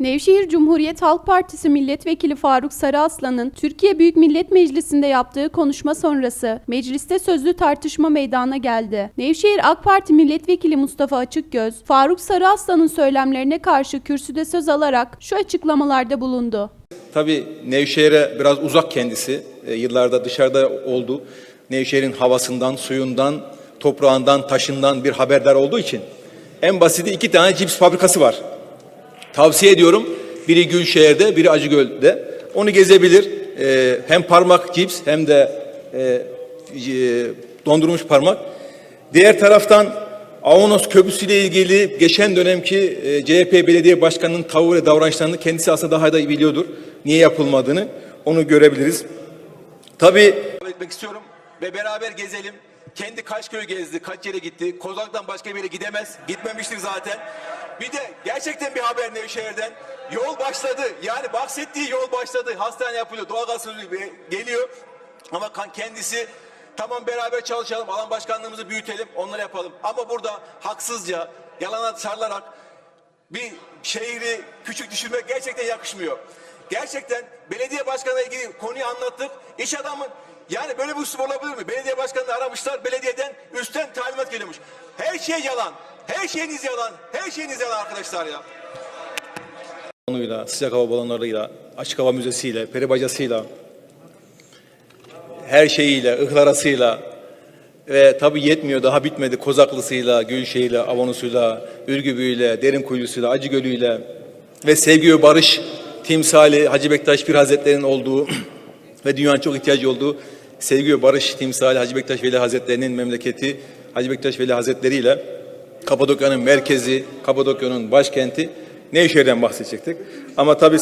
Nevşehir Cumhuriyet Halk Partisi Milletvekili Faruk Sarıaslan'ın Türkiye Büyük Millet Meclisi'nde yaptığı konuşma sonrası mecliste sözlü tartışma meydana geldi. Nevşehir AK Parti Milletvekili Mustafa Açıkgöz, Faruk Sarıaslan'ın söylemlerine karşı kürsüde söz alarak şu açıklamalarda bulundu. Tabii Nevşehir'e biraz uzak kendisi. E, yıllarda dışarıda oldu. Nevşehir'in havasından, suyundan, toprağından, taşından bir haberdar olduğu için en basiti iki tane cips fabrikası var. Tavsiye ediyorum. Biri Gülşehir'de, biri Acıgöl'de. Onu gezebilir. E, hem parmak cips hem de e, e, dondurmuş parmak. Diğer taraftan Avanos Köprüsü ile ilgili geçen dönemki e, CHP belediye başkanının tavır ve davranışlarını kendisi aslında daha da biliyordur. Niye yapılmadığını onu görebiliriz. Tabii etmek istiyorum ve beraber gezelim. Kendi kaç köy gezdi, kaç yere gitti. Kozak'tan başka bir yere gidemez. Gitmemiştir zaten. Bir de gerçekten bir haber Nevşehir'den. Yol başladı. Yani bahsettiği yol başladı. Hastane yapılıyor. Doğalgaz geliyor. Ama kendisi tamam beraber çalışalım. Alan başkanlığımızı büyütelim. Onları yapalım. Ama burada haksızca, yalana sarılarak bir şehri küçük düşürmek gerçekten yakışmıyor. Gerçekten belediye başkanına ilgili konuyu anlattık. İş adamı yani böyle bir üslup olabilir mi? Belediye başkanını aramışlar belediyeden üstten talimat geliyormuş. Her şey yalan. Her şeyiniz yalan. Her şeyiniz yalan arkadaşlar ya. Konuyla, sıcak hava balonlarıyla, açık hava müzesiyle, peri bacasıyla, her şeyiyle, ıhlarasıyla ve tabii yetmiyor daha bitmedi Kozaklısıyla, Gülşehir'le, Avanos'uyla, Ürgüp'üyle, Derinkuyu'suyla, Acıgölü'yle ve sevgi ve barış timsali Hacı Bektaş Pir Hazretleri'nin olduğu ve dünyanın çok ihtiyacı olduğu sevgi ve barış timsali Hacı Bektaş Veli Hazretleri'nin memleketi Hacı Bektaş Veli Hazretleri ile Kapadokya'nın merkezi, Kapadokya'nın başkenti Nevşehir'den bahsedecektik. Ama tabii